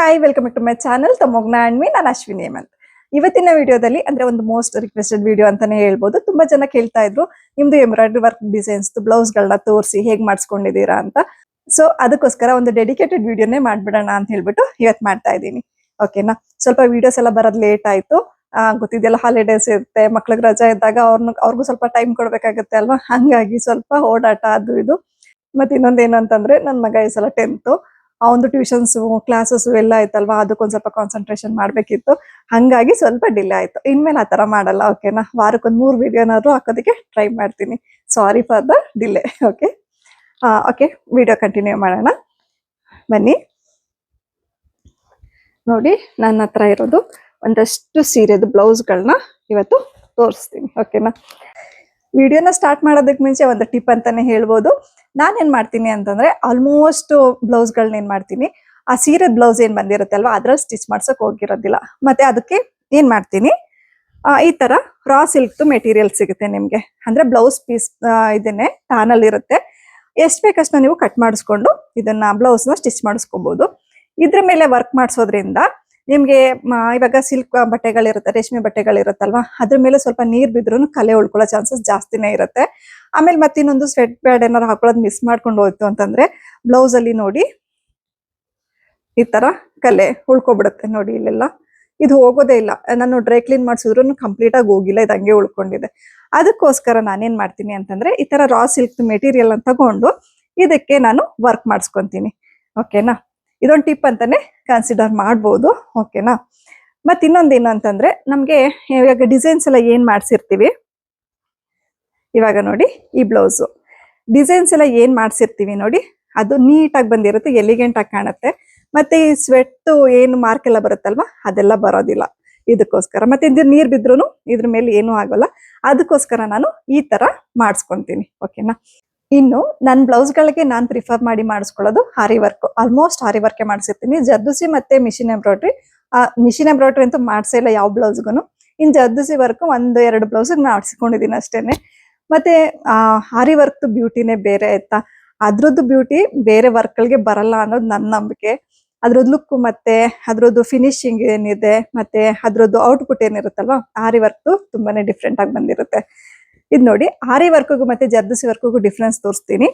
Hi welcome to my channel ತಮೋಗ್ನ ಮೀ ನಾನು ಅಶ್ವಿನಿ ಹೇಮಂತ್. ಇವತ್ತಿನ ವಿಡಿಯೋದಲ್ಲಿ ಅಂದ್ರೆ ಒಂದು ಮೋಸ್ಟ್ ರಿಕ್ವೆಸ್ಟೆಡ್ ವಿಡಿಯೋ ಅಂತಾನೆ ಹೇಳ್ಬೋದು. ತುಂಬಾ ಜನ ಕೇಳ್ತಾ ಇದ್ರು, ನಿಮ್ದು ಎಂಬ್ರಾಯ್ಡ್ರಿ ವರ್ಕ್ ಡಿಸೈನ್ಸ್ ಬ್ಲೌಸ್ಗಳನ್ನ ತೋರಿಸಿ ಹೇಗೆ ಮಾಡಿಸ್ಕೊಂಡಿದ್ದೀರಾ ಅಂತ? ಸೊ ಅದಕ್ಕೋಸ್ಕರ ಒಂದು ಡೆಡಿಕೇಟೆಡ್ ವಿಡಿಯೋನೇ ಮಾಡ್ಬಿಡೋಣ ಅಂತ ಹೇಳ್ಬಿಟ್ಟು ಇವತ್ತು ಮಾಡ್ತಾ ಇದ್ದೀನಿ. ಓಕೆನಾ ಸ್ವಲ್ಪ ವಿಡಿಯೋಸ್ ಎಲ್ಲ ಬರೋದು ಲೇಟ್ ಆಯ್ತು. ಗೊತ್ತಿದೆಯಲ್ಲ ಹಾಲಿಡೇಸ್ ಇರುತ್ತೆ, ಮಕ್ಳಿಗೆ ರಜಾ ಇದ್ದಾಗ ಅವ್ರನ್ನ ಅವ್ರಿಗೂ ಸ್ವಲ್ಪ ಟೈಮ್ ಕೊಡಬೇಕಾಗುತ್ತೆ ಅಲ್ವಾ? ಹಾಗಾಗಿ ಸ್ವಲ್ಪ ಓಡಾಟ ಅದು ಇದು. ಮತ್ತೆ ಇನ್ನೊಂದೇನು ಅಂತಂದ್ರೆ ನನ್ನ ಮಗ ಈ ಸಲ ಟೆಂತ್ ಅವನದು ಟ್ಯೂಷನ್ಸ್ ಕ್ಲಾಸಸ್ ಎಲ್ಲ ಆಯ್ತಲ್ವಾ? ಅದಕ್ಕೊಂದು ಸ್ವಲ್ಪ ಕಾನ್ಸಂಟ್ರೇಷನ್ ಮಾಡ್ಬೇಕಿತ್ತು. ಹಂಗಾಗಿ ಸ್ವಲ್ಪ ಡಿಲೇ ಆಯ್ತು. ಇನ್ಮೇಲೆ ಆ ತರ ಮಾಡಲ್ಲ ಓಕೆನಾ ವಾರಕ್ಕೊಂದು ಮೂರು ವಿಡಿಯೋನಾದ್ರು ಹಾಕೋದಕ್ಕೆ ಟ್ರೈ ಮಾಡ್ತೀನಿ. Sorry for the delay okay okay video continue ಮಾಡೋಣ. ಬನ್ನಿ. ನೋಡಿ, ನನ್ನ ಹತ್ರ ಇರೋದು ಒಂದಷ್ಟು ಸೀರೆದು ಬ್ಲೌಸ್ಗಳನ್ನ ಇವತ್ತು ತೋರಿಸ್ತೀನಿ ಓಕೆನಾ ವಿಡಿಯೋನ ಸ್ಟಾರ್ಟ್ ಮಾಡೋದಕ್ಕೆ ಮುಂಚೆ ಒಂದು ಟಿಪ್ ಅಂತಾನೆ ಹೇಳ್ಬೋದು. ನಾನೇನ್ ಮಾಡ್ತೀನಿ ಅಂತಂದ್ರೆ ಆಲ್ಮೋಸ್ಟ್ ಬ್ಲೌಸ್ಗಳನ್ನ ಏನು ಮಾಡ್ತೀನಿ, ಆ ಸೀರೆ ಬ್ಲೌಸ್ ಏನು ಬಂದಿರುತ್ತೆ ಅಲ್ವಾ ಅದ್ರಲ್ಲಿ ಸ್ಟಿಚ್ ಮಾಡ್ಸಕ್ ಹೋಗಿರೋದಿಲ್ಲ. ಮತ್ತೆ ಅದಕ್ಕೆ ಏನ್ ಮಾಡ್ತೀನಿ ಈ ತರ ರಾ ಸಿಲ್ಕ್ ಮೆಟೀರಿಯಲ್ ಸಿಗುತ್ತೆ ನಿಮಗೆ. ಅಂದ್ರೆ ಬ್ಲೌಸ್ ಪೀಸ್ ಇದನ್ನೇ ತಾನಲ್ಲಿ ಇರುತ್ತೆ. ಎಷ್ಟ್ ಬೇಕಷ್ಟು ನೀವು ಕಟ್ ಮಾಡಿಸ್ಕೊಂಡು ಇದನ್ನ ಬ್ಲೌಸ್ನ ಸ್ಟಿಚ್ ಮಾಡಿಸ್ಕೋಬಹುದು ಇದ್ರ ಮೇಲೆ ವರ್ಕ್ ಮಾಡಿಸೋದ್ರಿಂದ ನಿಮ್ಗೆ ಇವಾಗ ಸಿಲ್ಕ್ ಬಟ್ಟೆಗಳಿರುತ್ತೆ, ರೇಷ್ಮೆ ಬಟ್ಟೆಗಳಿರುತ್ತಲ್ವಾ, ಅದ್ರ ಮೇಲೆ ಸ್ವಲ್ಪ ನೀರ್ ಬಿದ್ರೂ ಕಲೆ ಉಳ್ಕೊಳ್ಳೋ ಚಾನ್ಸಸ್ ಜಾಸ್ತಿನೇ ಇರುತ್ತೆ. ಆಮೇಲೆ ಮತ್ತೆ ಇನ್ನೊಂದು ಸ್ವೆಟ್ ಪ್ಯಾಡ್ ಏನಾರು ಹಾಕೊಳ್ಳೋದು ಮಿಸ್ ಮಾಡ್ಕೊಂಡು ಹೋಯ್ತು ಅಂತಂದ್ರೆ ಬ್ಲೌಸ್ ಅಲ್ಲಿ ನೋಡಿ, ಈ ತರ ಕಲೆ ಉಳ್ಕೊಬಿಡುತ್ತೆ ನೋಡಿ ಇಲ್ಲೆಲ್ಲ. ಇದು ಹೋಗೋದೇ ಇಲ್ಲ, ನಾನು ಡ್ರೈ ಕ್ಲೀನ್ ಮಾಡಿಸಿದ್ರು ಕಂಪ್ಲೀಟ್ ಆಗಿ ಹೋಗಿಲ್ಲ, ಇದು ಹಂಗೆ ಉಳ್ಕೊಂಡಿದೆ. ಅದಕ್ಕೋಸ್ಕರ ನಾನೇನ್ ಮಾಡ್ತೀನಿ ಅಂತಂದ್ರೆ, ಈ ತರ ರಾ ಸಿಲ್ಕ್ ಮೆಟೀರಿಯಲ್ ತಗೊಂಡು, ಇದಕ್ಕೆ ನಾನು ವರ್ಕ್ ಮಾಡಿಸ್ಕೊಂತೀನಿ. ಓಕೆನಾ ಇದೊಂದು ಟಿಪ್ ಅಂತಾನೆ ಕನ್ಸಿಡರ್ ಮಾಡ್ಬೋದು ಓಕೆನಾ ಮತ್ತೆ ಇನ್ನೊಂದು ಏನು ಅಂತಂದ್ರೆ, ನಮ್ಗೆ ಇವಾಗ ಡಿಸೈನ್ಸ್ ಎಲ್ಲ ಏನ್ ಮಾಡ್ಸಿರ್ತೀವಿ? ಇವಾಗ ನೋಡಿ, ಈ ಬ್ಲೌಸು ಡಿಸೈನ್ಸ್ ಎಲ್ಲ ಏನ್ ಮಾಡ್ಸಿರ್ತೀವಿ ನೋಡಿ, ಅದು ನೀಟಾಗಿ ಬಂದಿರುತ್ತೆ ಎಲಿಗೆಂಟ್ ಆಗಿ ಕಾಣುತ್ತೆ. ಮತ್ತೆ ಈ ಸ್ವೆಟ್ಟು ಏನು ಮಾರ್ಕ್ ಎಲ್ಲ ಬರುತ್ತಲ್ವಾ, ಅದೆಲ್ಲ ಬರೋದಿಲ್ಲ. ಇದಕ್ಕೋಸ್ಕರ. ಮತ್ತೆ ಇದು ನೀರ್ ಬಿದ್ರೂ ಇದ್ರ ಮೇಲೆ ಏನೂ ಆಗೋಲ್ಲ. ಅದಕ್ಕೋಸ್ಕರ ನಾನು ಈ ತರ ಮಾಡಿಸ್ಕೊಂತೀನಿ ಓಕೆನಾ ಇನ್ನು ನನ್ನ ಬ್ಲೌಸ್ಗಳಿಗೆ ನಾನು ಪ್ರಿಫರ್ ಮಾಡಿ ಮಾಡಿಸ್ಕೊಳ್ಳೋದು ಹಾರಿ ವರ್ಕ್ ಆಲ್ಮೋಸ್ಟ್ ಹಾರಿ ವರ್ಕೇ ಮಾಡಿಸಿರ್ತೀನಿ. ಜರ್ದುಸಿ ಮತ್ತೆ ಮಿಷಿನ್ ಎಂಬ್ರಾಯ್ಡ್ರಿ ಮಿಷಿನ್ ಎಂಬ್ರಾಯ್ಡ್ರಿ ಅಂತೂ ಮಾಡ್ಸೇ ಇಲ್ಲ ಯಾವ ಬ್ಲೌಸ್ಗೂ ಇನ್ ಜರ್ದುಸಿ ವರ್ಕ್ ಒಂದು ಎರಡು ಬ್ಲೌಸ್ ಮಾಡಿಸ್ಕೊಂಡಿದ್ದೀನಿ ಅಷ್ಟೇನೆ. ಮತ್ತೆ, ಆ ಹಾರಿ ವರ್ಕ್ದು ಬ್ಯೂಟಿನೇ ಬೇರೆ ಆಯ್ತಾ? ಅದ್ರದ್ದು ಬ್ಯೂಟಿ ಬೇರೆ ವರ್ಕ್ಗಳಿಗೆ ಬರಲ್ಲ ಅನ್ನೋದು ನನ್ನ ನಂಬಿಕೆ. ಅದ್ರದ್ದು ಲುಕ್ ಮತ್ತೆ, ಅದ್ರದ್ದು ಫಿನಿಶಿಂಗ್ ಏನಿದೆ, ಮತ್ತೆ ಅದ್ರದ್ದು ಔಟ್ಪುಟ್ ಏನಿರುತ್ತಲ್ವಾ? ಹಾರಿ ವರ್ಕ್ ತುಂಬಾನೇ ಡಿಫ್ರೆಂಟ್ ಆಗಿ ಬಂದಿರುತ್ತೆ. ಇದು ನೋಡಿ ಆರಿ ವರ್ಕ್ಗೂ ಮತ್ತೆ ಜರ್ದಸಿ ವರ್ಕ್ಗೂ ಡಿಫ್ರೆನ್ಸ್ ತೋರಿಸ್ತೀನಿ.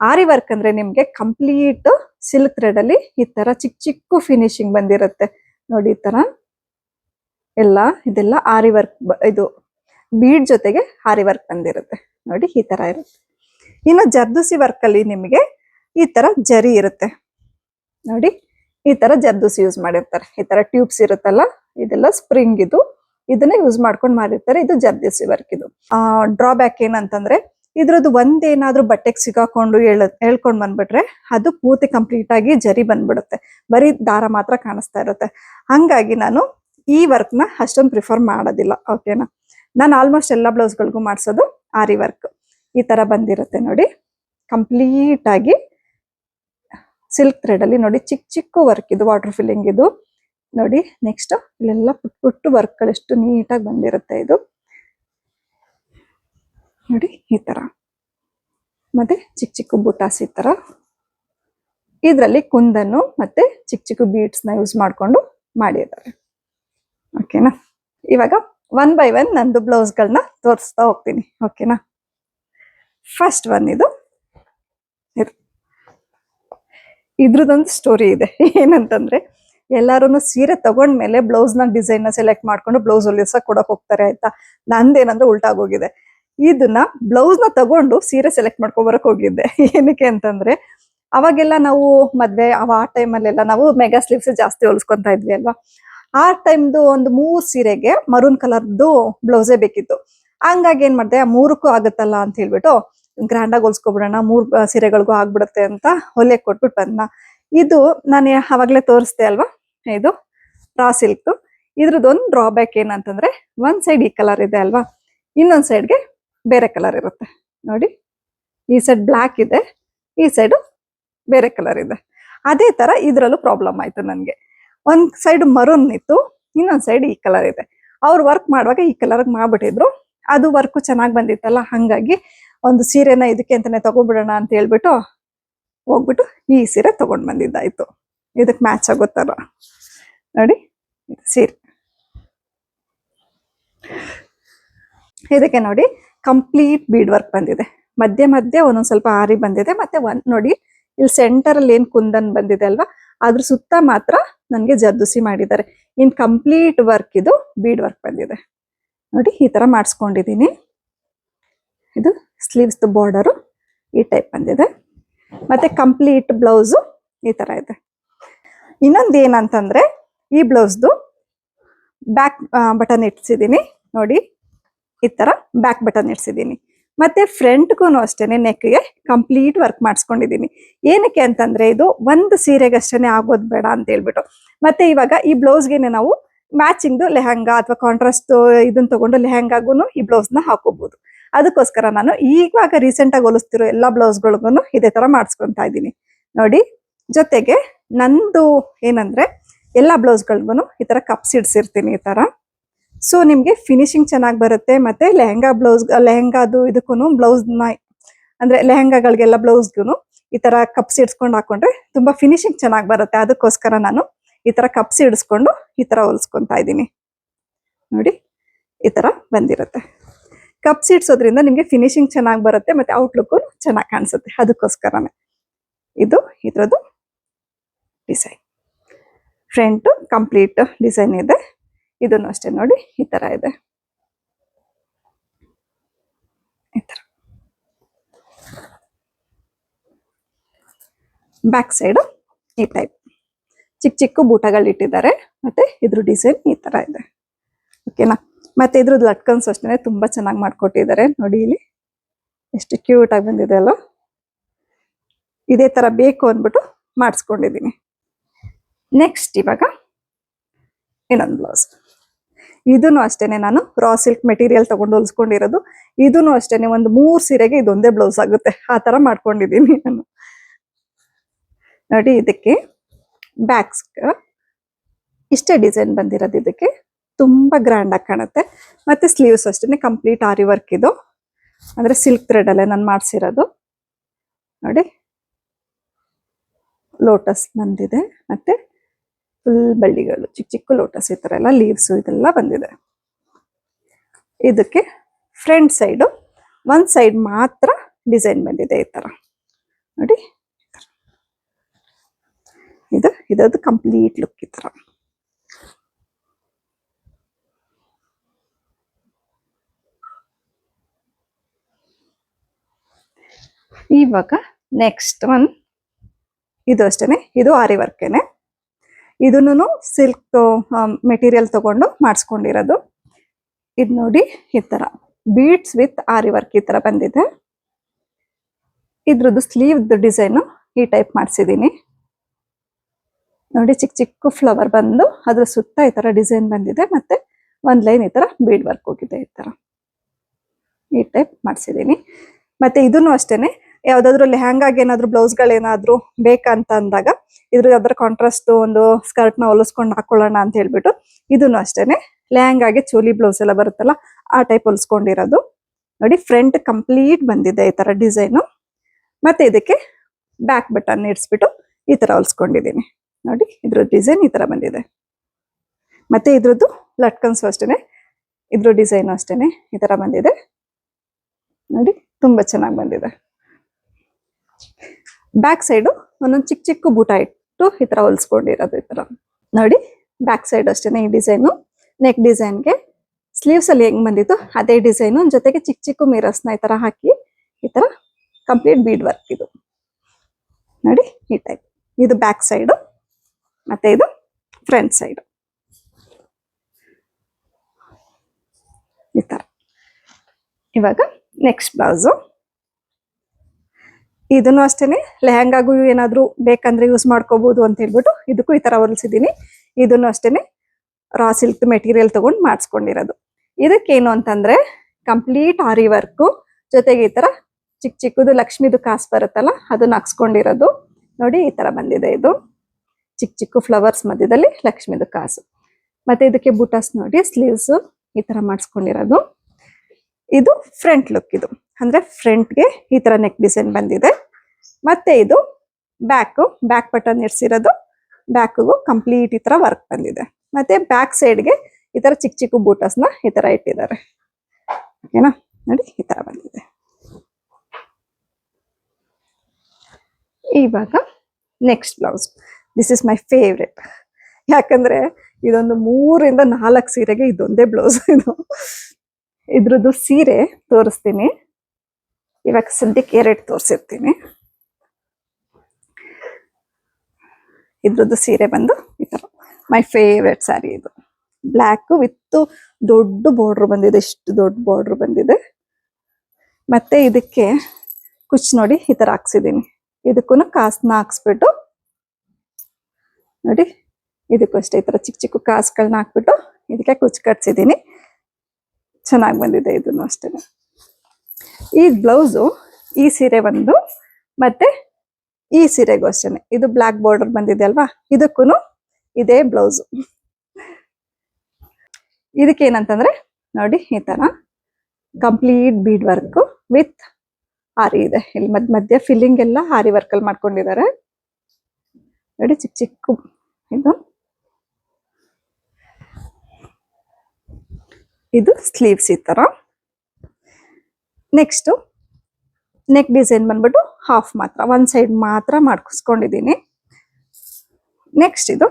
ಆರಿ ವರ್ಕ್ ಅಂದ್ರೆ ನಿಮಗೆ ಕಂಪ್ಲೀಟ್ ಸಿಲ್ಕ್ ಥ್ರೆಡ್ ಅಲ್ಲಿ ಈ ತರ ಚಿಕ್ಕ ಚಿಕ್ಕ ಫಿನಿಶಿಂಗ್ ಬಂದಿರುತ್ತೆ. ನೋಡಿ ಈ ತರ. ಎಲ್ಲ, ಇದೆಲ್ಲ ಆರಿ ವರ್ಕ್ ಇದು ಬೀಡ್ ಜೊತೆಗೆ ಆರಿ ವರ್ಕ್ ಬಂದಿರುತ್ತೆ. ನೋಡಿ ಈ ತರ ಇರುತ್ತೆ. ಇನ್ನು ಜರ್ದೂಸಿ ವರ್ಕ್ ಅಲ್ಲಿ ನಿಮಗೆ ಈ ತರ ಜರಿ ಇರುತ್ತೆ. ನೋಡಿ ಈ ತರ ಜರ್ದೂಸಿ ಯೂಸ್ ಮಾಡಿರ್ತಾರೆ. ಈ ತರ ಟ್ಯೂಬ್ಸ್ ಇರುತ್ತಲ್ಲ, ಇದೆಲ್ಲ ಸ್ಪ್ರಿಂಗ್ ಇದು. ಇದನ್ನ ಯೂಸ್ ಮಾಡ್ಕೊಂಡು ಮಾಡಿರ್ತಾರೆ ಇದು ಜರ್ದಿಸಿ ವರ್ಕ್ ಇದು. ಡ್ರಾಬ್ಯಾಕ್ ಏನಂತಂದ್ರೆ, ಇದ್ರದ್ದು ಒಂದೇನಾದ್ರೂ ಬಟ್ಟೆಗೆ ಸಿಗಾಕೊಂಡು ಎಳ್ ಎಳ್ಕೊಂಡ್ ಬಂದ್ಬಿಟ್ರೆ ಅದು ಪೂರ್ತಿ ಕಂಪ್ಲೀಟ್ ಆಗಿ ಜರಿ ಬಂದ್ಬಿಡುತ್ತೆ. ಬರೀ ದಾರ ಮಾತ್ರ ಕಾಣಿಸ್ತಾ ಇರುತ್ತೆ. ಹಂಗಾಗಿ ನಾನು ಈ ವರ್ಕ್ನ ಅಷ್ಟೊಂದು ಪ್ರಿಫರ್ ಮಾಡೋದಿಲ್ಲ. ಓಕೆನಾ ನಾನು ಆಲ್ಮೋಸ್ಟ್ ಎಲ್ಲ ಬ್ಲೌಸ್ಗಳಿಗೂ ಮಾಡಿಸೋದು ಆರಿ ವರ್ಕ್ ಈ ತರ ಬಂದಿರುತ್ತೆ ನೋಡಿ. ಕಂಪ್ಲೀಟ್ ಆಗಿ ಸಿಲ್ಕ್ ಥ್ರೆಡ್ ಅಲ್ಲಿ ನೋಡಿ ಚಿಕ್ಕ ಚಿಕ್ಕ ವರ್ಕ್ ಇದು ವಾಟರ್ ಫಿಲ್ಲಿಂಗ್ ಇದು. ನೋಡಿ ನೆಕ್ಸ್ಟ್ ಇಲ್ಲೆಲ್ಲ ಪುಟ್ ಪುಟ್ಟು ವರ್ಕ್ಗಳು ಎಷ್ಟು ನೀಟಾಗಿ ಬಂದಿರುತ್ತೆ ಇದು. ನೋಡಿ, ಈ ತರ. ಮತ್ತೆ ಚಿಕ್ಕ ಚಿಕ್ಕ ಬುಟಾಸ್ ಈ ತರ. ಇದರಲ್ಲಿ ಕುಂದನ್ನು ಮತ್ತೆ ಚಿಕ್ಕ ಚಿಕ್ಕ ಬೀಟ್ಸ್ನ ಯೂಸ್ ಮಾಡ್ಕೊಂಡು ಮಾಡಿದ್ದಾರೆ. ಓಕೆನಾ ಇವಾಗ ಒನ್ ಬೈ ಒನ್ ನಂದು ಬ್ಲೌಸ್ಗಳನ್ನ ತೋರಿಸ್ತಾ ಹೋಗ್ತೀನಿ. ಓಕೆನಾ ಫಸ್ಟ್ ಒನ್ ಇದು. ಇದ್ರದೊಂದು ಸ್ಟೋರಿ ಇದೆ. ಏನಂತಂದ್ರೆ ಎಲ್ಲಾರು ಸೀರೆ ತಗೊಂಡ್ಮೇಲೆ ಬ್ಲೌಸ್ನ ಡಿಸೈನ್ನ ಸೆಲೆಕ್ಟ್ ಮಾಡ್ಕೊಂಡು ಬ್ಲೌಸ್ ಹೊಲಿಸಕ್ಕೆ ಕೊಡಕ್ ಹೋಗ್ತಾರೆ, ಆಯ್ತಾ? ನಂದೇನಂದ್ರೆ ಉಲ್ಟಾಗೋಗಿದೆ ಇದನ್ನ ಬ್ಲೌಸ್ನ ತಗೊಂಡು ಸೀರೆ ಸೆಲೆಕ್ಟ್ ಮಾಡ್ಕೊ ಬರಕ್ ಹೋಗಿದ್ದೆ. ಏನಕ್ಕೆ ಅಂತಂದ್ರೆ, ಅವಾಗೆಲ್ಲ ನಾವು ಮದ್ವೆ, ಅವ ಆ ಟೈಮಲ್ಲೆಲ್ಲ ನಾವು ಮೆಗಾ ಸ್ಲೀವ್ಸ್ ಜಾಸ್ತಿ ಹೊಲಿಸ್ಕೊಂತ ಇದ್ವಿ ಅಲ್ವಾ? ಆ ಟೈಮ್ದು ಒಂದು ಮೂರು ಸೀರೆಗೆ ಮರೂನ್ ಕಲರ್ದು ಬ್ಲೌಸೇ ಬೇಕಿತ್ತು. ಹಂಗಾಗಿ ಏನ್ ಮಾಡ್ದೆ, ಆ ಮೂರಕ್ಕೂ ಆಗುತ್ತಲ್ಲ ಅಂತ ಹೇಳ್ಬಿಟ್ಟು ಗ್ರ್ಯಾಂಡ್ ಆಗಿ ಹೊಲ್ಸ್ಕೊಬಿಡೋಣ, ಮೂರ್ ಸೀರೆಗಳಿಗೂ ಆಗ್ಬಿಡುತ್ತೆ ಅಂತ ಹೊಲೆ ಕೊಟ್ಬಿಟ್ಟು ಬಂದ ಇದು ನಾನು ಅವಾಗ್ಲೇ ತೋರಿಸ್ದೆ ಅಲ್ವಾ? ಇದು ರಾ ಸಿಲ್ಕ್ ಇದ್ರದ್ದೊಂದು ಡ್ರಾಬ್ಯಾಕ್ ಏನಂತಂದ್ರೆ, ಒಂದ್ ಸೈಡ್ ಈ ಕಲರ್ ಇದೆ ಅಲ್ವಾ? ಇನ್ನೊಂದ್ ಸೈಡ್ಗೆ ಬೇರೆ ಕಲರ್ ಇರುತ್ತೆ. ನೋಡಿ, ಈ ಸೈಡ್ ಬ್ಲ್ಯಾಕ್ ಇದೆ, ಈ ಸೈಡ್ ಬೇರೆ ಕಲರ್ ಇದೆ. ಅದೇ ತರ ಇದ್ರಲ್ಲೂ ಪ್ರಾಬ್ಲಮ್ ಆಯ್ತು ನನ್ಗೆ. ಒಂದ್ ಸೈಡ್ ಮರೂನ್ ಇತ್ತು, ಇನ್ನೊಂದ್ ಸೈಡ್ ಈ ಕಲರ್ ಇದೆ. ಅವ್ರು ವರ್ಕ್ ಮಾಡುವಾಗ ಈ ಕಲರ್ ಮಾಡ್ಬಿಟ್ಟಿದ್ರು. ಅದು ವರ್ಕ್ ಚೆನ್ನಾಗಿ ಬಂದಿತ್ತಲ್ಲ, ಹಂಗಾಗಿ ಒಂದು ಸೀರೆನ ಇದಕ್ಕೆ ಅಂತಾನೆ ತಗೋಬಿಡೋಣ ಅಂತ ಹೇಳ್ಬಿಟ್ಟು ಹೋಗ್ಬಿಟ್ಟು ಈ ಸೀರೆ ತಗೊಂಡ್ ಬಂದಿದ್ದಾಯ್ತು. ಇದಕ್ಕೆ ಮ್ಯಾಚ್ ಆಗೋ ಥರ ನೋಡಿ ಸೀರೆ. ಇದಕ್ಕೆ ನೋಡಿ ಕಂಪ್ಲೀಟ್ ಬೀಡ್ ವರ್ಕ್ ಬಂದಿದೆ. ಮಧ್ಯೆ ಮಧ್ಯೆ ಒಂದೊಂದು ಸ್ವಲ್ಪ ಆರಿ ಬಂದಿದೆ, ಮತ್ತೆ ಒನ್ ನೋಡಿ, ಇಲ್ಲಿ ಸೆಂಟರ್ ಅಲ್ಲಿ ಏನ್ ಕುಂದನ್ ಬಂದಿದೆ ಅಲ್ವಾ, ಅದ್ರ ಸುತ್ತ ಮಾತ್ರ ನನಗೆ ಜರ್ದುಸಿ ಮಾಡಿದ್ದಾರೆ. ಇನ್ ಕಂಪ್ಲೀಟ್ ವರ್ಕ್ ಇದು ಬೀಡ್ ವರ್ಕ್ ಬಂದಿದೆ. ನೋಡಿ, ಈ ತರ ಮಾಡಿಸ್ಕೊಂಡಿದೀನಿ. ಇದು ಸ್ಲೀವ್ಸ್ ಬಾರ್ಡರು ಈ ಟೈಪ್ ಬಂದಿದೆ. ಮತ್ತೆ ಕಂಪ್ಲೀಟ್ ಬ್ಲೌಸು ಈ ತರ ಇದೆ. ಇನ್ನೊಂದು ಏನಂತಂದರೆ ಈ ಬ್ಲೌಸ್ದು ಬ್ಯಾಕ್ ಬಟನ್ ಇಟ್ಸಿದ್ದೀನಿ ನೋಡಿ, ಈ ಥರ ಬ್ಯಾಕ್ ಬಟನ್ ಇಟ್ಸಿದ್ದೀನಿ ಮತ್ತು ಫ್ರಂಟ್ಗೂ ಅಷ್ಟೇ ನೆಕ್ಗೆ ಕಂಪ್ಲೀಟ್ ವರ್ಕ್ ಮಾಡಿಸ್ಕೊಂಡಿದ್ದೀನಿ ಏನಕ್ಕೆ ಅಂತಂದರೆ ಇದು ಒಂದು ಸೀರೆಗಷ್ಟೇ ಆಗೋದು ಬೇಡ ಅಂತ ಹೇಳ್ಬಿಟ್ಟು ಮತ್ತು ಇವಾಗ ಈ ಬ್ಲೌಸ್ಗೆ ನಾವು ಮ್ಯಾಚಿಂಗ್ದು ಲೆಹಂಗಾ ಅಥವಾ ಕಾಂಟ್ರಾಸ್ಟ್ ಇದನ್ನ ತೊಗೊಂಡು ಲೆಹಂಗಾಗೂ ಈ ಬ್ಲೌಸ್ನ ಹಾಕೋಬೋದು. ಅದಕ್ಕೋಸ್ಕರ ನಾನು ಈವಾಗ ರೀಸೆಂಟಾಗಿ ಹೋಲಿಸ್ತಿರೋ ಎಲ್ಲಾ ಬ್ಲೌಸ್ಗಳಿಗೂ ಇದೇ ಥರ ಮಾಡಿಸ್ಕೊತಾ ಇದ್ದೀನಿ ನೋಡಿ, ಜೊತೆಗೆ ನಂದು ಏನಂದ್ರೆ ಎಲ್ಲ ಬ್ಲೌಸ್ಗಳಿಗೂ ಈ ತರ ಕಪ್ಸ್ ಇಡ್ಸಿರ್ತೀನಿ ಈ ತರ. ಸೊ ನಿಮಗೆ ಫಿನಿಶಿಂಗ್ ಚೆನ್ನಾಗಿ ಬರುತ್ತೆ ಮತ್ತೆ ಲೆಹಂಗಾ ಬ್ಲೌಸ್, ಲೆಹಂಗಾದು ಇದಕ್ಕೂ ಬ್ಲೌಸ್ ಅಂದರೆ ಲೆಹೆಂಗಾಗಳಿಗೆಲ್ಲ ಬ್ಲೌಸ್ಗೂ ಈ ತರ ಕಪ್ಸ್ ಇಡ್ಸ್ಕೊಂಡು ಹಾಕೊಂಡ್ರೆ ತುಂಬಾ ಫಿನಿಶಿಂಗ್ ಚೆನ್ನಾಗಿ ಬರುತ್ತೆ. ಅದಕ್ಕೋಸ್ಕರ ನಾನು ಈ ತರ ಕಪ್ಸ್ ಇಡಿಸ್ಕೊಂಡು ಈ ತರ ಹೊಲಿಸ್ಕೊತಾ ಇದ್ದೀನಿ. ನೋಡಿ, ಈ ತರ ಬಂದಿರುತ್ತೆ. ಕಪ್ಸ್ ಇಡ್ಸೋದ್ರಿಂದ ನಿಮಗೆ ಫಿನಿಶಿಂಗ್ ಚೆನ್ನಾಗಿ ಬರುತ್ತೆ ಮತ್ತೆ ಔಟ್ಲುಕ್ ಚೆನ್ನಾಗಿ ಕಾಣಿಸುತ್ತೆ. ಅದಕ್ಕೋಸ್ಕರನೇ. ಇದು ಇದ್ರದ್ದು ಡಿಸೈನ್. ಫ್ರಂಟ್ ಕಂಪ್ಲೀಟ್ ಡಿಸೈನ್ ಇದೆ. ಇದನ್ನು ಅಷ್ಟೇ ನೋಡಿ, ಈ ಥರ ಇದೆ. ಈ ತರ. ಬ್ಯಾಕ್ ಸೈಡು ಈ ಟೈಪ್ ಚಿಕ್ಕ ಚಿಕ್ಕ ಬೂಟಗಳಿಟ್ಟಿದ್ದಾರೆ ಮತ್ತೆ ಇದ್ರ ಡಿಸೈನ್ ಈ ಥರ ಇದೆ. ಓಕೆನಾ ಮತ್ತೆ ಇದ್ರದ್ದು ಲಟ್ಕನ್ಸ್ ಅಷ್ಟೇ ತುಂಬ ಚೆನ್ನಾಗಿ ಮಾಡ್ಕೊಟ್ಟಿದ್ದಾರೆ. ನೋಡಿ ಇಲ್ಲಿ. ಎಷ್ಟು ಕ್ಯೂಟಾಗಿ ಬಂದಿದೆ ಅಲ್ಲ ಇದೇ ಥರ ಬೇಕು ಅಂದ್ಬಿಟ್ಟು ಮಾಡಿಸ್ಕೊಂಡಿದ್ದೀನಿ. ನೆಕ್ಸ್ಟ್ ಇವಾಗ ಇನ್ನೊಂದು ಬ್ಲೌಸ್ ಇದನ್ನು ಅಷ್ಟೇನೆ ನಾನು ರಾ ಸಿಲ್ಕ್ ಮೆಟೀರಿಯಲ್ ತಗೊಂಡು ಹೊಲ್ಸ್ಕೊಂಡಿರೋದು. ಇದನ್ನು ಅಷ್ಟೇ ಒಂದು ಮೂರು ಸೀರೆಗೆ ಇದೊಂದೇ ಬ್ಲೌಸ್ ಆಗುತ್ತೆ. ಆ ಥರ ಮಾಡ್ಕೊಂಡಿದ್ದೀನಿ ನಾನು. ನೋಡಿ ಇದಕ್ಕೆ ಬ್ಯಾಕ್ಸ್ ಇಷ್ಟೇ ಡಿಸೈನ್ ಬಂದಿರೋದು ಇದಕ್ಕೆ. ತುಂಬ ಗ್ರ್ಯಾಂಡ್ ಆಗಿ ಕಾಣುತ್ತೆ. ಮತ್ತು ಸ್ಲೀವ್ಸ್ ಅಷ್ಟೇನೆ ಕಂಪ್ಲೀಟ್ ಆರಿ ವರ್ಕ್ ಇದು. ಅಂದರೆ ಸಿಲ್ಕ್ ಥ್ರೆಡಲ್ಲೇ ನಾನು ಮಾಡಿಸಿರೋದು. ನೋಡಿ ಲೋಟಸ್ ಬಂದಿದೆ ಮತ್ತೆ ಫುಲ್ ಬಳ್ಳಿಗಳು, ಚಿಕ್ಕ ಚಿಕ್ಕ ಲೋಟಸ್ ಈ ತರ ಎಲ್ಲ ಲೀವ್ಸ್ ಇದೆಲ್ಲ ಬಂದಿದೆ. ಇದಕ್ಕೆ ಫ್ರಂಟ್ ಸೈಡು ಒಂದ್ ಸೈಡ್ ಮಾತ್ರ ಡಿಸೈನ್ ಬಂದಿದೆ ಈ ತರ. ನೋಡಿ. ಇದು, ಇದರದ್ದು ಕಂಪ್ಲೀಟ್ ಲುಕ್ ಈ ತರ. ಇವಾಗ ನೆಕ್ಸ್ಟ್ ಒನ್ ಇದು ಅಷ್ಟೇನೆ, ಇದು ಆರಿ ವರ್ಕೇನೆ. ಇದನ್ನು ಸಿಲ್ಕ್ ಮೆಟೀರಿಯಲ್ ತಗೊಂಡು ಮಾಡಿಸ್ಕೊಂಡಿರೋದು. ಇದು ನೋಡಿ ಈ ಥರ ಬೀಡ್ಸ್ ವಿತ್ ಆರಿ ವರ್ಕ್ ಈ ಥರ ಬಂದಿದೆ. ಇದ್ರದ್ದು ಸ್ಲೀವ್ ಡಿಸೈನು ಈ ಟೈಪ್ ಮಾಡಿಸಿದ್ದೀನಿ. ನೋಡಿ ಚಿಕ್ಕ ಚಿಕ್ಕ ಫ್ಲವರ್ ಬಂದು ಅದರ ಸುತ್ತ ಈ ಥರ ಡಿಸೈನ್ ಬಂದಿದೆ ಮತ್ತೆ ಒಂದು ಲೈನ್ ಈ ಥರ ಬೀಡ್ ವರ್ಕ್ ಹೋಗಿದೆ ಈ ಥರ ಈ ಟೈಪ್ ಮಾಡಿಸಿದ್ದೀನಿ. ಮತ್ತೆ ಇದನ್ನು ಅಷ್ಟೇನೆ. ಯಾವ್ದಾದ್ರು ಲೆಹಂಗಾಗೆ ಏನಾದ್ರು ಬ್ಲೌಸ್ಗಳೇನಾದ್ರು ಬೇಕಂತ ಅಂದಾಗ ಇದ್ರ ಯಾವ್ದಾರ ಕಾಂಟ್ರಾಸ್ಟ್ ಒಂದು ಸ್ಕರ್ಟ್ನ ಹೊಲಿಸ್ಕೊಂಡು ಹಾಕೊಳ್ಳೋಣ ಅಂತ ಹೇಳ್ಬಿಟ್ಟು ಇದನ್ನು ಅಷ್ಟೇನೆ. ಲೆಹಂಗಾಗೆ ಚೋಲಿ ಬ್ಲೌಸ್ ಎಲ್ಲ ಬರುತ್ತಲ್ಲ, ಆ ಟೈಪ್ ಹೊಲಿಸ್ಕೊಂಡಿರೋದು. ನೋಡಿ ಫ್ರಂಟ್ ಕಂಪ್ಲೀಟ್ ಬಂದಿದೆ ಈ ತರ ಡಿಸೈನು ಮತ್ತೆ ಇದಕ್ಕೆ ಬ್ಯಾಕ್ ಬಟನ್ ಇಡ್ಸ್ಬಿಟ್ಟು ಈ ತರ ಹೊಲಿಸ್ಕೊಂಡಿದ್ದೀನಿ. ನೋಡಿ ಇದ್ರ ಡಿಸೈನ್ ಈ ತರ ಬಂದಿದೆ. ಮತ್ತೆ ಇದ್ರದ್ದು ಲಟ್ಕನ್ಸು ಅಷ್ಟೇನೆ ಇದ್ರ ಡಿಸೈನ್ ಅಷ್ಟೇನೆ ಈ ತರ ಬಂದಿದೆ. ನೋಡಿ, ತುಂಬಾ ಚೆನ್ನಾಗಿ ಬಂದಿದೆ. ಬ್ಯಾಕ್ ಸೈಡು ಒಂದೊಂದು ಚಿಕ್ಕ ಚಿಕ್ಕ ಬೂಟ ಇಟ್ಟು ಈ ಥರ ಹೊಲಿಸ್ಕೊಂಡಿರೋದು ಈ ಥರ ನೋಡಿ ಬ್ಯಾಕ್ ಸೈಡ್ ಅಷ್ಟೇನೆ ಈ ಡಿಸೈನು ನೆಕ್ ಡಿಸೈನ್ಗೆ ಸ್ಲೀವ್ಸಲ್ಲಿ ಹೆಂಗ್ ಬಂದಿತ್ತು, ಅದೇ ಡಿಸೈನು ಜೊತೆಗೆ ಚಿಕ್ಕ ಚಿಕ್ಕ ಮಿರರ್ಸ್ನ ಈ ಥರ ಹಾಕಿ ಈ ಥರ ಕಂಪ್ಲೀಟ್ ಬೀಡ್ ವರ್ಕ್ ಇದು. ನೋಡಿ ಈ ಟೈಪ್ ಇದು ಬ್ಯಾಕ್ ಸೈಡು ಮತ್ತು ಇದು ಫ್ರಂಟ್ ಸೈಡು ಈ ಥರ ಇವಾಗ ನೆಕ್ಸ್ಟ್ ಬ್ಲೌಸು ಇದನ್ನು ಅಷ್ಟೇನೆ ಲೆಹಂಗಾಗೂ ಏನಾದ್ರು ಬೇಕಂದ್ರೆ ಯೂಸ್ ಮಾಡ್ಕೋಬಹುದು ಅಂತ ಹೇಳ್ಬಿಟ್ಟು ಇದಕ್ಕೂ ಈ ತರ ಹೊಲಿಸಿದೀನಿ ಇದನ್ನು ಅಷ್ಟೇನೆ ರಾ ಸಿಲ್ಕ್ ಮೆಟೀರಿಯಲ್ ತಗೊಂಡು ಮಾಡಿಸ್ಕೊಂಡಿರೋದು. ಇದಕ್ಕೇನು ಅಂತಂದ್ರೆ ಕಂಪ್ಲೀಟ್ ಆರಿ ವರ್ಕು ಜೊತೆಗೆ ಈ ತರ ಚಿಕ್ಕ ಚಿಕ್ಕದು ಲಕ್ಷ್ಮಿದು ಕಾಸು ಬರುತ್ತಲ್ಲ, ಅದನ್ನ ಹಾಕ್ಸ್ಕೊಂಡಿರೋದು. ನೋಡಿ, ಈ ತರ ಬಂದಿದೆ ಇದು. ಚಿಕ್ಕ ಚಿಕ್ಕ ಫ್ಲವರ್ಸ್ ಮಧ್ಯದಲ್ಲಿ ಲಕ್ಷ್ಮಿದು ಕಾಸು. ಮತ್ತೆ ಇದಕ್ಕೆ ಬುಟಾಸ್ ನೋಡಿ ಸ್ಲೀವ್ಸ್ ಈ ತರ ಮಾಡಿಸ್ಕೊಂಡಿರೋದು. ಇದು ಫ್ರಂಟ್ ಲುಕ್ ಇದು. ಅಂದ್ರೆ ಫ್ರಂಟ್ಗೆ ಈ ತರ ನೆಕ್ ಡಿಸೈನ್ ಬಂದಿದೆ. ಮತ್ತೆ ಇದು ಬ್ಯಾಕ್ ಬ್ಯಾಕ್ ಬಟನ್ ಇರಿಸಿರೋದು. ಬ್ಯಾಕ್ಗೂ ಕಂಪ್ಲೀಟ್ ಈ ತರ ವರ್ಕ್ ಬಂದಿದೆ. ಮತ್ತೆ ಬ್ಯಾಕ್ ಸೈಡ್ಗೆ ಈ ತರ ಚಿಕ್ಕ ಚಿಕ್ಕ ಬೂಟಸ್ನ ಈ ತರ ಇಟ್ಟಿದ್ದಾರೆ. ಓಕೆನಾ ನೋಡಿ, ಈ ತರ ಬಂದಿದೆ. ಇವಾಗ next blouse this is my favourite ಯಾಕಂದ್ರೆ ಇದೊಂದು ಮೂರಿಂದ ನಾಲ್ಕು ಸೀರೆಗೆ ಇದೊಂದೇ ಬ್ಲೌಸ್ ಇದು. ಇದ್ರದ್ದು ಸೀರೆ ತೋರಿಸ್ತೀನಿ. ಇವಾಗ ಸದ್ಯಕ್ಕೆ ಎರಡು ತೋರಿಸಿರ್ತೀನಿ. ಇದ್ರದ್ದು ಸೀರೆ ಬಂದು ಈ ಥರ ಮೈ ಫೇವ್ರೆಟ್ ಸ್ಯಾರಿ ಇದು. ಬ್ಲ್ಯಾಕ್ ವಿತ್ ದೊಡ್ಡ ಬಾರ್ಡರ್ ಬಂದಿದೆ, ಇಷ್ಟು ದೊಡ್ಡ ಬಾರ್ಡರ್ ಬಂದಿದೆ. ಮತ್ತೆ ಇದಕ್ಕೆ ಕುಚ್ ನೋಡಿ ಈ ಥರ ಹಾಕ್ಸಿದ್ದೀನಿ. ಇದಕ್ಕೂ ಕಾಸನ್ನ ಹಾಕ್ಸ್ಬಿಟ್ಟು, ನೋಡಿ, ಇದಕ್ಕೂ ಅಷ್ಟೇ ಈ ಥರ ಚಿಕ್ಕ ಚಿಕ್ಕ ಕಾಸುಗಳನ್ನ ಹಾಕ್ಬಿಟ್ಟು ಇದಕ್ಕೆ ಕುಚ್ ಕಟ್ಸಿದೀನಿ ಚೆನ್ನಾಗಿ ಬಂದಿದೆ ಇದನ್ನು ಅಷ್ಟೇ ಈ ಬ್ಲೌಸು ಈ ಸೀರೆ ಒಂದು, ಮತ್ತೆ ಈ ಸೀರೆಗೂ ಅಷ್ಟೇನೆ. ಇದು ಬ್ಲಾಕ್ ಬಾರ್ಡರ್ ಬಂದಿದೆ ಅಲ್ವಾ? ಇದಕ್ಕೂ ಇದೇ ಬ್ಲೌಸು. ಇದಕ್ಕೆ ಏನಂತಂದ್ರೆ ನೋಡಿ ಈ ತರ ಕಂಪ್ಲೀಟ್ ಬೀಡ್ ವರ್ಕ್ ವಿತ್ ಹಾರಿ ಇದೆ. ಇಲ್ಲಿ ಮಧ್ಯ ಮಧ್ಯ ಫಿಲ್ಲಿಂಗ್ ಎಲ್ಲ ಹಾರಿ ವರ್ಕಲ್ಲಿ ಮಾಡ್ಕೊಂಡಿದ್ದಾರೆ. ನೋಡಿ ಚಿಕ್ಕ ಚಿಕ್ಕ ಇದು. ಇದು ಸ್ಲೀವ್ಸ್ ಈ ತರ. ನೆಕ್ಸ್ಟ್ ನೆಕ್ ಡಿಸೈನ್ ಬಂದ್ಬಿಟ್ಟು ಹಾಫ್ ಮಾತ್ರ ಒಂದ್ ಸೈಡ್ ಮಾತ್ರ ಮಾಡ್ಕೊಸ್ಕೊಂಡಿದ್ದೀನಿ ನೆಕ್ಸ್ಟ್ ಇದು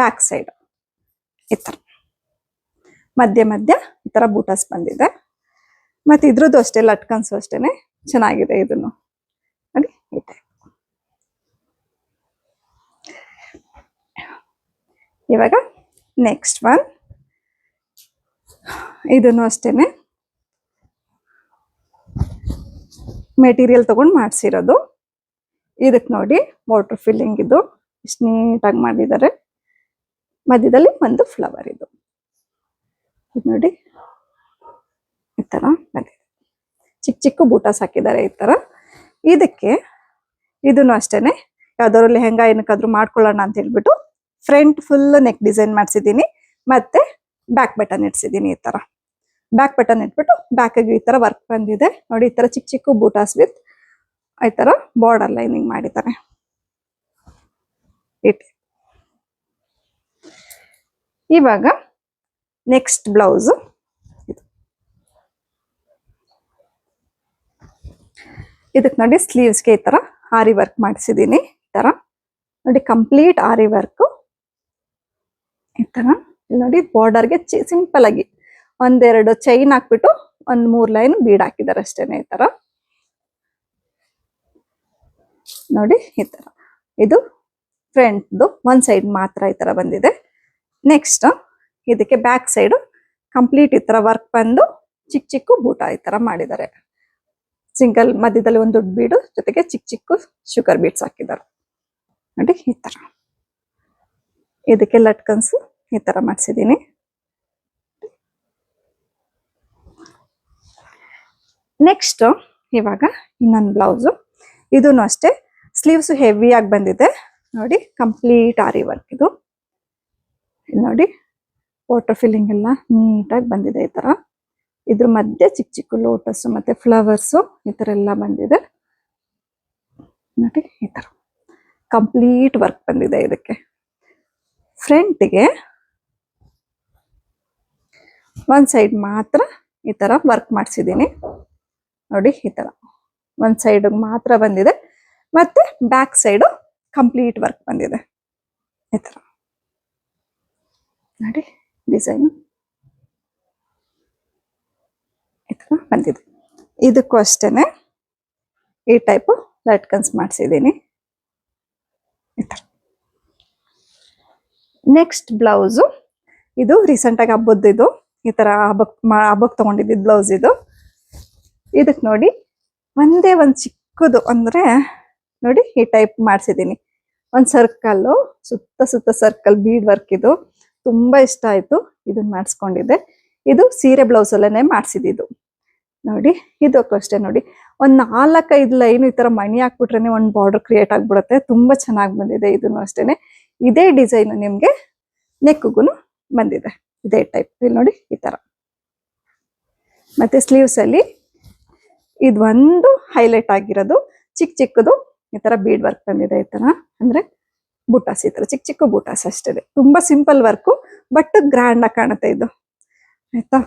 ಬ್ಯಾಕ್ ಸೈಡ್ ಈ ಥರ ಮಧ್ಯ ಮಧ್ಯ ಈ ಥರ ಬೂಟಸ್ ಬಂದಿದೆ. ಮತ್ತು ಇದ್ರದ್ದು ಅಷ್ಟೇ, ಲಟ್ಕನ್ಸು ಅಷ್ಟೇ ಚೆನ್ನಾಗಿದೆ ಇದನ್ನು. ನೋಡಿ, ಈ ಟೈಪ್ ಇವಾಗ ನೆಕ್ಸ್ಟ್ ಒನ್ ಇದನ್ನು ಅಷ್ಟೇನೆ. ಮೆಟೀರಿಯಲ್ ತೊಗೊಂಡು ಮಾಡಿಸಿರೋದು. ಇದಕ್ಕೆ ನೋಡಿ ವಾಟರ್ ಫಿಲ್ಲಿಂಗ್ ಇದು. ಇಷ್ಟು ನೀಟಾಗಿ ಮಾಡಿದ್ದಾರೆ ಮಧ್ಯದಲ್ಲಿ ಒಂದು ಫ್ಲವರ್ ಇದು. ಇದು ನೋಡಿ. ಈ ಥರ ಬಂದಿದೆ. ಚಿಕ್ಕ ಚಿಕ್ಕ ಬೂಟಾಸ್ ಹಾಕಿದ್ದಾರೆ ಈ ಥರ ಇದಕ್ಕೆ ಇದನ್ನು ಅಷ್ಟೇನೆ ಯಾವ್ದಾದ್ರು ಹೆಂಗ ಏನಕ್ಕಾದ್ರೂ ಮಾಡ್ಕೊಳ್ಳೋಣ ಅಂತ ಹೇಳ್ಬಿಟ್ಟು ಫ್ರಂಟ್ ಫುಲ್ ನೆಕ್ ಡಿಸೈನ್ ಮಾಡಿಸಿದ್ದೀನಿ. ಮತ್ತೆ ಬ್ಯಾಕ್ ಬಟನ್ ಇಡ್ಸಿದ್ದೀನಿ ಈ ತರ. ಬ್ಯಾಕ್ ಬಟನ್ ಇಟ್ಬಿಟ್ಟು ಬ್ಯಾಕ್ ಈ ತರ ವರ್ಕ್ ಬಂದಿದೆ. ನೋಡಿ, ಈ ತರ ಚಿಕ್ಕ ಚಿಕ್ಕ ಬೂಟಾಸ್ ವಿತ್ ಈ ತರ ಬಾರ್ಡರ್ ಲೈನಿಂಗ್ ಮಾಡಿದ್ದಾರೆ. ಇವಾಗ ನೆಕ್ಸ್ಟ್ ಬ್ಲೌಸ್ ಇದಕ್ಕೆ ನೋಡಿ ಸ್ಲೀವ್ಸ್ಗೆ ಈ ತರ ಆರಿ ವರ್ಕ್ ಮಾಡಿಸಿದ್ದೀನಿ. ಈ ತರ. ನೋಡಿ ಕಂಪ್ಲೀಟ್ ಆರಿ ವರ್ಕ್ ಈ ಬಾರ್ಡರ್ ನೋಡಿ ಬಾರ್ಡರ್ಗೆ ಸಿಂಪಲ್ ಆಗಿ ಒಂದೆರಡು ಚೈನ್ ಹಾಕ್ಬಿಟ್ಟು ಒಂದ್ ಮೂರ್ ಲೈನ್ ಬೀಡ್ ಹಾಕಿದ್ದಾರೆ ಅಷ್ಟೇನೆ ಈ ತರ. ನೋಡಿ ಈ ತರ. ಇದು ಫ್ರಂಟ್ದು ಒಂದ್ ಸೈಡ್ ಮಾತ್ರ ಈ ತರ ಬಂದಿದೆ. ನೆಕ್ಸ್ಟ್ ಇದಕ್ಕೆ ಬ್ಯಾಕ್ ಸೈಡ್ ಕಂಪ್ಲೀಟ್ ಈ ತರ ವರ್ಕ್ ಬಂದು ಚಿಕ್ಕ ಚಿಕ್ಕ ಬೂಟ ಈ ತರ ಮಾಡಿದ್ದಾರೆ. ಸಿಂಗಲ್ ಮಧ್ಯದಲ್ಲಿ ಒಂದು ದೊಡ್ಡ ಬೀಡು ಜೊತೆಗೆ ಚಿಕ್ಕ ಚಿಕ್ಕ ಶುಗರ್ ಬೀಡ್ಸ್ ಹಾಕಿದ್ದಾರೆ. ನೋಡಿ ಈ ತರ. ಇದಕ್ಕೆ ಲಟ್ಕನ್ಸ್ ಈ ತರ ಮಾಡಿಸಿದೀನಿ ನೆಕ್ಸ್ಟ್ ಇವಾಗ ಇನ್ನೊಂದು ಬ್ಲೌಸು ಇದೂ ಅಷ್ಟೇ. ಸ್ಲೀವ್ಸ್ ಹೆವಿಯಾಗಿ ಬಂದಿದೆ. ನೋಡಿ ಕಂಪ್ಲೀಟ್ ಆರಿ ವರ್ಕ್ ಇದು. ನೋಡಿ ವಾಟರ್ ಫಿಲ್ಲಿಂಗ್ ಎಲ್ಲ ನೀಟಾಗಿ ಬಂದಿದೆ ಈ ಥರ ಇದ್ರ ಮಧ್ಯೆ ಚಿಕ್ಕ ಚಿಕ್ಕ ಲೋಟಸ್ ಮತ್ತೆ ಫ್ಲವರ್ಸು ಈ ಥರ ಎಲ್ಲ ಬಂದಿದೆ. ನೋಡಿ, ಈ ಥರ ಕಂಪ್ಲೀಟ್ ವರ್ಕ್ ಬಂದಿದೆ ಇದಕ್ಕೆ. ಫ್ರಂಟ್ಗೆ ಒಂದು ಸೈಡ್ ಮಾತ್ರ ಈ ಥರ ವರ್ಕ್ ಮಾಡಿಸಿದ್ದೀನಿ. ನೋಡಿ, ಈ ಥರ ಒಂದು ಸೈಡಿಗೆ ಮಾತ್ರ ಬಂದಿದೆ. ಮತ್ತು ಬ್ಯಾಕ್ ಸೈಡು ಕಂಪ್ಲೀಟ್ ವರ್ಕ್ ಬಂದಿದೆ. ಈ ಥರ ನೋಡಿ ಡಿಸೈನು ಈ ಥರ ಬಂದಿದೆ. ಇದಕ್ಕೂ ಅಷ್ಟೇ ಈ ಟೈಪು ಲಟ್ಕನ್ಸ್ ಮಾಡಿಸಿದ್ದೀನಿ. ಈ ಥರ ನೆಕ್ಸ್ಟ್ ಬ್ಲೌಸು ಇದು ರೀಸೆಂಟಾಗಿ ಹಬ್ಬದ್ದು ಇದು ಈ ಥರ ಹಬ್ಬಕ್ಕೆ ಮಾ- ಹಬ್ಬಕ್ಕೆ ತೊಗೊಂಡಿದ್ದು ಬ್ಲೌಸ್ ಇದು. ಇದಕ್ ನೋಡಿ ಒಂದೇ ಒಂದು ಚಿಕ್ಕದು ಅಂದ್ರೆ ನೋಡಿ ಈ ಟೈಪ್ ಮಾಡಿಸಿದ್ದೀನಿ ಒಂದು ಸರ್ಕಲ್ ಸುತ್ತ ಸುತ್ತ ಸರ್ಕಲ್ ಬೀಡ್ ವರ್ಕ್ ಇದು. ತುಂಬಾ ಇಷ್ಟ ಆಯ್ತು ಇದನ್ನ ಮಾಡಿಸ್ಕೊಂಡಿದ್ದೆ. ಇದು ಸೀರೆ ಬ್ಲೌಸ್ ಅಲ್ಲೇನೆ ಮಾಡಿಸಿದ್ದು ನೋಡಿ, ಇದಕ್ಕೂ ಅಷ್ಟೇ ನೋಡಿ. ಒಂದು ನಾಲ್ಕೈದು ಲೈನ್ ಈ ತರ ಮಣಿ ಹಾಕ್ಬಿಟ್ರೇ ಒಂದು ಬಾರ್ಡರ್ ಕ್ರಿಯೇಟ್ ಆಗ್ಬಿಡುತ್ತೆ. ತುಂಬಾ ಚೆನ್ನಾಗಿ ಬಂದಿದೆ ಇದನ್ನು ಅಷ್ಟೇನೆ. ಇದೇ ಡಿಸೈನ್ ನಿಮಗೆ ನೆಕ್ಗೂ ಬಂದಿದೆ. ಇದೇ ಟೈಪ್ ಇಲ್ಲಿ ನೋಡಿ ಈ ತರ. ಮತ್ತೆ ಸ್ಲೀವ್ಸ್ ಇದೊಂದು ಹೈಲೈಟ್ ಆಗಿರೋದು ಚಿಕ್ಕ ಚಿಕ್ಕದು ಈ ತರ ಬೀಡ್ ವರ್ಕ್ ಬಂದಿದೆ ಈ ತರ. ಅಂದ್ರೆ ಬೂಟಾಸ್ ಈ ತರ. ಚಿಕ್ಕ ಚಿಕ್ಕ ಬೂಟಾಸ್ ಅಷ್ಟೇ ತುಂಬಾ ಸಿಂಪಲ್ ವರ್ಕು ಬಟ್ ಗ್ರ್ಯಾಂಡ್ ಆಗಿ ಕಾಣುತ್ತೆ ಇದು. ಆಯ್ತಾ?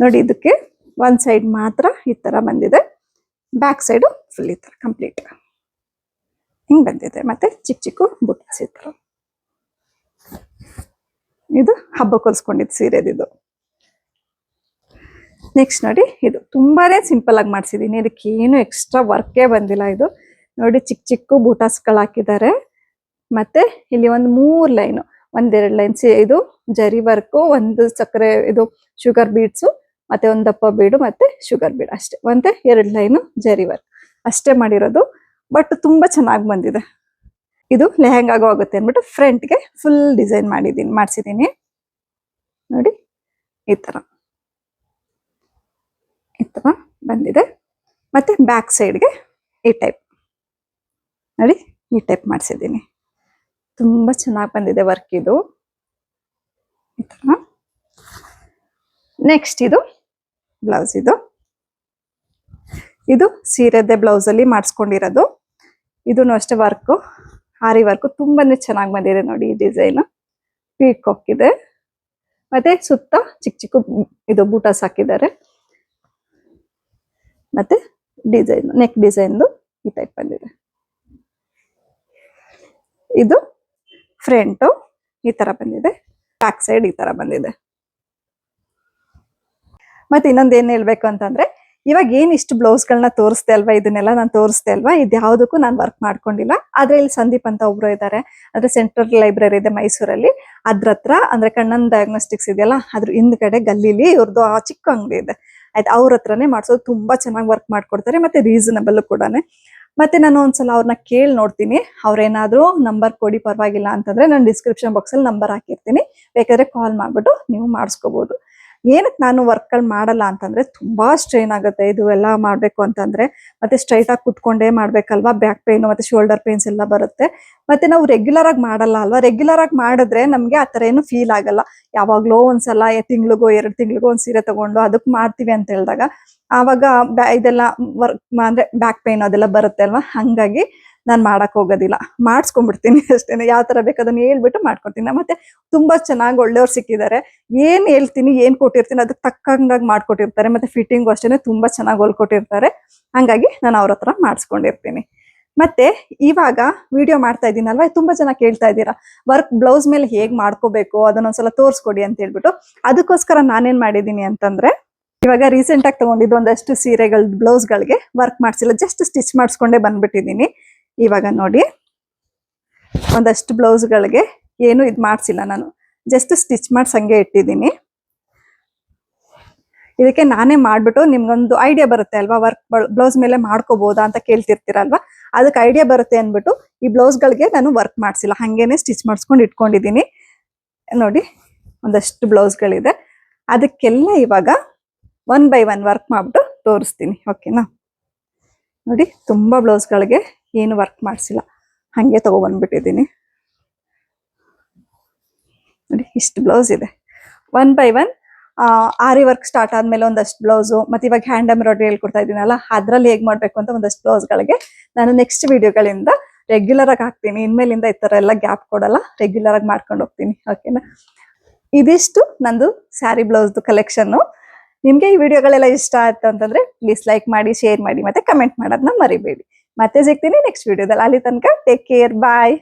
ನೋಡಿ ಇದಕ್ಕೆ ಒಂದ್ ಸೈಡ್ ಮಾತ್ರ ಈ ತರ ಬಂದಿದೆ. ಬ್ಯಾಕ್ ಸೈಡು ಫುಲ್ ಈ ತರ ಕಂಪ್ಲೀಟ್ ಹಿಂಗ್ ಬಂದಿದೆ. ಮತ್ತೆ ಚಿಕ್ಕ ಚಿಕ್ಕ ಬೂಟಾಸ್ ಈ ತರ. ಇದು ಹಬ್ಬಕ್ಕೆ ಕೊಲ್ಸ್ಕೊಂಡಿದ್ದು ಸೀರೆದಿದು ನೆಕ್ಸ್ಟ್ ನೋಡಿ, ಇದು ತುಂಬಾ ಸಿಂಪಲ್ ಆಗಿ ಮಾಡ್ಸಿದೀನಿ. ಇದಕ್ಕೆ ಏನು ಎಕ್ಸ್ಟ್ರಾ ವರ್ಕೇ ಬಂದಿಲ್ಲ ಇದು. ನೋಡಿ ಚಿಕ್ಕ ಚಿಕ್ಕ ಬೂಟಾಸ್ಗಳು ಹಾಕಿದ್ದಾರೆ. ಮತ್ತೆ ಇಲ್ಲಿ ಒಂದು ಮೂರು ಲೈನು, ಒಂದೆರಡು ಲೈನ್ ಇದು ಜರಿ ವರ್ಕು, ಒಂದು ಸಕ್ಕರೆ, ಇದು ಶುಗರ್ ಬೀಡ್ಸು ಮತ್ತೆ ಒಂದು ದಪ್ಪ ಬೀಡು, ಮತ್ತೆ ಶುಗರ್ ಬೀಡ್ ಅಷ್ಟೇ. ಒಂದೇ ಎರಡು ಲೈನು ಜರಿ ವರ್ಕ್. ಅಷ್ಟೇ ಮಾಡಿರೋದು. ಬಟ್ ತುಂಬಾ ಚೆನ್ನಾಗಿ ಬಂದಿದೆ. ಇದು ಲೆಹೆಂಗಾಗೂ ಆಗುತ್ತೆ ಅಂದ್ಬಿಟ್ಟು ಫ್ರಂಟ್ಗೆ ಫುಲ್ ಡಿಸೈನ್ ಮಾಡಿದ್ದೀನಿ ಮಾಡಿಸಿದ್ದೀನಿ ನೋಡಿ, ಈ ತರ. ಈ ತರ ಬಂದಿದೆ. ಮತ್ತೆ ಬ್ಯಾಕ್ ಸೈಡ್ಗೆ ಈ ಟೈಪ್ ನೋಡಿ ಈ ಟೈಪ್ ಮಾಡಿಸಿದ್ದೀನಿ. ತುಂಬ ಚೆನ್ನಾಗಿ ಬಂದಿದೆ ವರ್ಕ್ ಇದು. ಈ ಥರ ನೆಕ್ಸ್ಟ್ ಇದು ಬ್ಲೌಸ್ ಇದು. ಇದು ಸೀರೆದೆ ಬ್ಲೌಸ್ ಅಲ್ಲಿ ಮಾಡಿಸ್ಕೊಂಡಿರೋದು. ಇದು ಅಷ್ಟೇ ವರ್ಕು ಹಾರಿ ವರ್ಕು ತುಂಬಾ ಚೆನ್ನಾಗಿ ಬಂದಿದೆ ನೋಡಿ ಈ ಡಿಸೈನ್ ಪೀಕ್ ಹೋಗಿದೆ ಮತ್ತೆ ಸುತ್ತ ಚಿಕ್ಕ ಚಿಕ್ಕ ಇದು ಬೂಟಸ್ ಹಾಕಿದ್ದಾರೆ. ಮತ್ತೆ ಡಿಸೈನ್ ನೆಕ್ ಡಿಸೈನ್ದು ಈ ಟೈಪ್ ಬಂದಿದೆ. ಇದು ಫ್ರಂಟು ಈ ತರ ಬಂದಿದೆ. ಬ್ಯಾಕ್ ಸೈಡ್ ಈ ತರ ಬಂದಿದೆ. ಮತ್ತೆ ಇನ್ನೊಂದು ಏನ್ ಹೇಳ್ಬೇಕು ಅಂತಂದ್ರೆ, ಇವಾಗ ಏನ್ ಇಷ್ಟು ಬ್ಲೌಸ್ ಗಳನ್ನ ತೋರಿಸ್ದೆ ಅಲ್ವಾ? ಇದನ್ನೆಲ್ಲ ನಾನು ತೋರಿಸ್ದೆ ಅಲ್ವಾ? ಇದು ಯಾವುದಕ್ಕೂ ನಾನು ವರ್ಕ್ ಮಾಡ್ಕೊಂಡಿಲ್ಲ. ಆದ್ರೆ ಇಲ್ಲಿ ಸಂದೀಪ್ ಅಂತ ಒಬ್ರು ಇದ್ದಾರೆ ಅಂದ್ರೆ ಸೆಂಟ್ರಲ್ ಲೈಬ್ರರಿ ಇದೆ ಮೈಸೂರಲ್ಲಿ. ಅದ್ರ ಹತ್ರ, ಅಂದ್ರೆ ಕಣ್ಣನ್ ಡಯಾಗ್ನೋಸ್ಟಿಕ್ಸ್ ಇದೆಯಲ್ಲ, ಅದ್ರ ಹಿಂದ್ಗಡೆ ಗಲ್ಲಿಲಿ ಇವ್ರದ್ದು ಆ ಚಿಕ್ಕ ಅಂಗಡಿ ಇದೆ. ಆಯ್ತು, ಅವ್ರ ಹತ್ರನೇ ಮಾಡ್ಸೋದು ತುಂಬಾ ಚೆನ್ನಾಗಿ ವರ್ಕ್ ಮಾಡ್ಕೊಡ್ತಾರೆ, ಮತ್ತೆ ರೀಸನಬಲ್ ಕೂಡ ಮತ್ತೆ ನಾನು ಒಂದ್ಸಲ ಅವ್ರನ್ನ ಕೇಳಿ ನೋಡ್ತೀನಿ. ಅವ್ರೇನಾದ್ರೂ ನಂಬರ್ ಕೊಡಿ ಪರವಾಗಿಲ್ಲ ಅಂತಂದ್ರೆ ನಾನು ಡಿಸ್ಕ್ರಿಪ್ಷನ್ ಬಾಕ್ಸ್ ಅಲ್ಲಿ ನಂಬರ್ ಹಾಕಿರ್ತೀನಿ. ಬೇಕಾದ್ರೆ ಕಾಲ್ ಮಾಡ್ಬಿಟ್ಟು ನೀವು ಮಾಡಿಸ್ಕೋಬಹುದು ಏನಕ್ಕೆ ನಾನು ವರ್ಕ್ಗಳು ಮಾಡಲ್ಲ ಅಂತಂದ್ರೆ ತುಂಬಾ ಸ್ಟ್ರೈನ್ ಆಗುತ್ತೆ, ಇದು ಎಲ್ಲ ಮಾಡಬೇಕು ಅಂತಂದ್ರೆ. ಮತ್ತೆ ಸ್ಟ್ರೈಟ್ ಆಗಿ ಕುತ್ಕೊಂಡೇ ಮಾಡ್ಬೇಕಲ್ವಾ ಬ್ಯಾಕ್ ಪೇನ್ ಮತ್ತೆ ಶೋಲ್ಡರ್ ಪೇನ್ಸ್ ಎಲ್ಲ ಬರುತ್ತೆ. ಮತ್ತೆ ನಾವು ರೆಗ್ಯುಲರ್ ಆಗಿ ಮಾಡಲ್ಲ ಅಲ್ವಾ? ರೆಗ್ಯುಲರ್ ಆಗಿ ಮಾಡಿದ್ರೆ ನಮಗೆ ಆ ತರ ಏನು ಫೀಲ್ ಆಗಲ್ಲ. ಸಲ ಒಂದ್ಸಲ ತಿಂಗಳಿಗೋ, ಎರಡು ತಿಂಗಳಿಗೋ ಒಂದು ಸೀರೆ ತೊಗೊಂಡು ಅದಕ್ಕೆ ಮಾಡ್ತೀವಿ ಅಂತ ಹೇಳಿದಾಗ, ಆವಾಗ ಬ್ಯಾ- ಇದೆಲ್ಲ ವರ್ಕ್ ಅಂದ್ರೆ ಬ್ಯಾಕ್ ಪೇನ್ ಅದೆಲ್ಲ ಬರುತ್ತೆ ಅಲ್ವಾ? ಹಂಗಾಗಿ ನಾನು ಮಾಡಕ್ ಹೋಗೋದಿಲ್ಲ. ಮಾಡಿಸ್ಕೊಂಡ್ಬಿಡ್ತೀನಿ ಅಷ್ಟೇ ಯಾವ ತರ ಬೇಕು ಅದನ್ನ ಹೇಳ್ಬಿಟ್ಟು ಮಾಡ್ಕೊಡ್ತೀನಿ. ಮತ್ತೆ ತುಂಬಾ ಚೆನ್ನಾಗಿ ಒಳ್ಳೆಯವ್ರು ಸಿಕ್ಕಿದ್ದಾರೆ. ಏನ್ ಹೇಳ್ತೀನಿ, ಏನ್ ಕೊಟ್ಟಿರ್ತೀನಿ ಅದಕ್ಕೆ ತಕ್ಕಂಗಾಗಿ ಮಾಡ್ಕೊಟ್ಟಿರ್ತಾರೆ. ಮತ್ತೆ ಫಿಟ್ಟಿಂಗು ಅಷ್ಟೇ ತುಂಬಾ ಚೆನ್ನಾಗಿ ಹೊಲ್ಕೊಟ್ಟಿರ್ತಾರೆ. ಹಂಗಾಗಿ ನಾನು ಅವ್ರ ಹತ್ರ ಮಾಡಿಸ್ಕೊಂಡಿರ್ತೀನಿ. ಮತ್ತೆ ಇವಾಗ ವಿಡಿಯೋ ಮಾಡ್ತಾ ಇದ್ದೀನಲ್ವ? ತುಂಬಾ ಜನ ಕೇಳ್ತಾ ಇದ್ದೀರಾ, ವರ್ಕ್ ಬ್ಲೌಸ್ ಮೇಲೆ ಹೇಗೆ ಮಾಡ್ಕೋಬೇಕು? ಅದನ್ನೊಂದ್ಸಲ ತೋರಿಸ್ಕೊಡಿ ಅಂತ ಹೇಳ್ಬಿಟ್ಟು. ಅದಕ್ಕೋಸ್ಕರ ನಾನೇನ್ ಮಾಡಿದೀನಿ ಅಂತಂದ್ರೆ, ಇವಾಗ ರೀಸೆಂಟ್ ಆಗಿ ತಗೊಂಡಿದ್ದು ಒಂದಷ್ಟು ಸೀರೆಗಳ, ಬ್ಲೌಸ್ಗಳಿಗೆ ವರ್ಕ್ ಮಾಡ್ಸಿಲ್ಲ. ಜಸ್ಟ್ ಸ್ಟಿಚ್ ಮಾಡಿಸ್ಕೊಂಡೇ ಬಂದ್ಬಿಟ್ಟಿದೀನಿ ಇವಾಗ ನೋಡಿ. ಒಂದಷ್ಟು ಬ್ಲೌಸ್ಗಳಿಗೆ ಏನು ಇದು ಮಾಡಿಸಿಲ್ಲ ನಾನು. ಜಸ್ಟ್ ಸ್ಟಿಚ್ ಮಾಡ್ಸಿ ಹಂಗೆ ಇಟ್ಟಿದ್ದೀನಿ. ಇದಕ್ಕೆ ನಾನೇ ಮಾಡಿಬಿಟ್ಟು ನಿಮ್ಗೊಂದು ಐಡಿಯಾ ಬರುತ್ತೆ ಅಲ್ವಾ? ವರ್ಕ್ ಬ್ಲೌಸ್ ಮೇಲೆ ಮಾಡ್ಕೋಬೋದಾ ಅಂತ ಕೇಳ್ತಿರ್ತೀರಲ್ವಾ? ಅದಕ್ಕೆ ಐಡಿಯಾ ಬರುತ್ತೆ ಅಂದ್ಬಿಟ್ಟು ಈ ಬ್ಲೌಸ್ಗಳಿಗೆ ನಾನು ವರ್ಕ್ ಮಾಡಿಸಿಲ್ಲ. ಹಾಗೇನೆ ಸ್ಟಿಚ್ ಮಾಡಿಸ್ಕೊಂಡು ಇಟ್ಕೊಂಡಿದ್ದೀನಿ. ನೋಡಿ, ಒಂದಷ್ಟು ಬ್ಲೌಸ್ಗಳಿದೆ. ಅದಕ್ಕೆಲ್ಲ ಇವಾಗ ಒನ್ ಬೈ ಒನ್ ವರ್ಕ್ ಮಾಡಿಬಿಟ್ಟು ತೋರಿಸ್ತೀನಿ. ಓಕೆನಾ ನೋಡಿ, ತುಂಬ ಬ್ಲೌಸ್ಗಳಿಗೆ ಏನು ವರ್ಕ್ ಮಾಡಿಸಿಲ್ಲ. ಹಾಗೆ ತಗೊಬಂದ್ಬಿಟ್ಟಿದ್ದೀನಿ ನೋಡಿ, ಇಷ್ಟು ಬ್ಲೌಸ್ ಇದೆ. One by one aari work start ಆದ್ಮೇಲೆ ಒಂದಷ್ಟು ಬ್ಲೌಸು ಮತ್ತು ಇವಾಗ ಹ್ಯಾಂಡ್ ಎಂಬ್ರಾಯ್ಡ್ರಿ ಹೇಳ್ಕೊಡ್ತಾ ಇದ್ದೀನಲ್ಲ, ಅದರಲ್ಲಿ ಹೇಗೆ ಮಾಡಬೇಕು ಅಂತ ಒಂದಷ್ಟು ಬ್ಲೌಸ್ಗಳಿಗೆ ನಾನು ನೆಕ್ಸ್ಟ್ ವಿಡಿಯೋಗಳಿಂದ ರೆಗ್ಯುಲರ್ ಆಗಿ ಹಾಕ್ತೀನಿ. ಇನ್ಮೇಲಿಂದ ಈ ಥರ ಎಲ್ಲ ಗ್ಯಾಪ್ ಕೊಡಲ್ಲ ರೆಗ್ಯುಲರ್ ಆಗಿ ಮಾಡ್ಕೊಂಡು ಹೋಗ್ತೀನಿ. ಓಕೆನಾ ಇದಿಷ್ಟು ನಂದು ಸ್ಯಾರಿ ಬ್ಲೌಸ್ದು ಕಲೆಕ್ಷನ್ನು ನಿಮಗೆ ಈ ವಿಡಿಯೋಗಳೆಲ್ಲ ಇಷ್ಟ ಆಯ್ತು ಅಂತಂದರೆ ಪ್ಲೀಸ್ ಲೈಕ್ ಮಾಡಿ ಶೇರ್ ಮಾಡಿ, ಮತ್ತೆ ಕಮೆಂಟ್ ಮಾಡೋದನ್ನ ಮರಿಬೇಡಿ. ಮತ್ತೆ ಸಿಗ್ತೀನಿ ನೆಕ್ಸ್ಟ್ ವಿಡಿಯೋದಲ್ಲಿ ಅಲ್ಲಿ ತನಕ ಟೇಕ್ ಕೇರ್ ಬಾಯ್